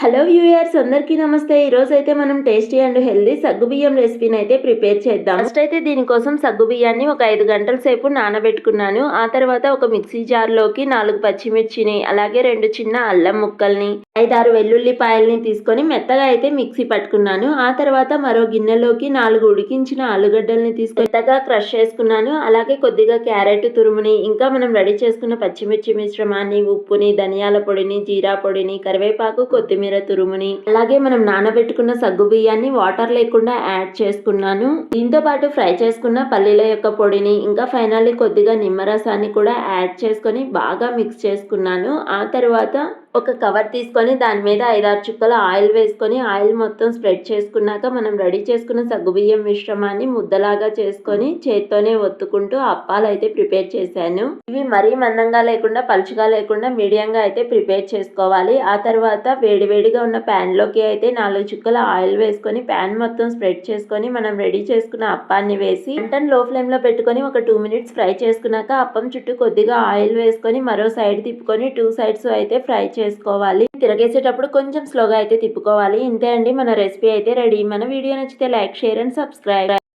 Hello viewers అందరికీ నమస్తే. ఈ రోజు అయితే మనం టేస్టీ అండ్ హెల్దీ సగ్గుబియ్యం రెసిపీని అయితే ప్రిపేర్ చేద్దాం. ఫస్ట్ అయితే దీనికోసం సగ్గు బియ్యాన్ని ఒక ఐదు గంటల సేపు నానబెట్టుకున్నాను. ఆ తర్వాత ఒక మిక్సీ జార్లోకి నాలుగు పచ్చిమిర్చిని అలాగే రెండు చిన్న అల్లం ముక్కల్ని ఐదారు వెల్లుల్లిపాయల్ని తీసుకొని మెత్తగా అయితే మిక్సీ పట్టుకున్నాను. ఆ తర్వాత మరో గిన్నెలోకి నాలుగు ఉడికించిన ఆలుగడ్డల్ని తీసుకొని మెత్తగా క్రష్ చేసుకున్నాను. అలాగే కొద్దిగా క్యారెట్ తురుముని ఇంకా మనం రెడీ చేసుకున్న పచ్చిమిర్చి మిశ్రమాన్ని ఉప్పుని ధనియాల పొడిని జీరా పొడిని కరివేపాకు కొత్తిమీర తురుముని. అలాగే మనం నానబెట్టుకున్న సగ్గు బియ్యాన్ని వాటర్ లేకుండా యాడ్ చేసుకున్నాను. దీంతో పాటు ఫ్రై చేసుకున్న పల్లీల యొక్క పొడిని ఇంకా ఫైనల్లీ కొద్దిగా నిమ్మరసాన్ని కూడా యాడ్ చేసుకొని బాగా మిక్స్ చేసుకున్నాను. ఆ తర్వాత ఒక కవర్ తీసుకొని దాని మీద ఐదారు చుక్కల ఆయిల్ వేసుకొని ఆయిల్ మొత్తం స్ప్రెడ్ చేసుకున్నాక మనం రెడీ చేసుకున్న సగ్గుబియ్యం మిశ్రమాన్ని ముద్దలాగా చేసుకొని చేత్తోనే ఒత్తుకుంటూ అప్పాలు అయితే ప్రిపేర్ చేశాను. ఇవి మరీ మందంగా లేకుండా పలుచగా లేకుండా మీడియంగా అయితే ప్రిపేర్ చేసుకోవాలి. ఆ తర్వాత వేడిగా ఉన్న ప్యాన్లోకి లోకి అయితే నాలుగు చుక్కల ఆయిల్ వేసుకొని ప్యాన్ మొత్తం స్ప్రెడ్ చేసుకొని మనం రెడీ చేసుకున్న అప్పాన్ని వేసి మటన్లో ఫ్లేమ్లో పెట్టుకొని ఒక టూ మినిట్స్ ఫ్రై చేసుకున్నాక అప్పం చుట్టూ కొద్దిగా ఆయిల్ వేసుకొని మరో సైడ్ తిప్పుకొని టూ సైడ్స్ అయితే ఫ్రై చేసుకోవాలి. తిరగేసేటప్పుడు కొంచెం స్లోగా అయితే తిప్పుకోవాలి. ఇంతే అండి. మన రెసిపీ అయితే రెడీ. మన వీడియో నచ్చితే లైక్ షేర్ అండ్ సబ్స్క్రైబ్.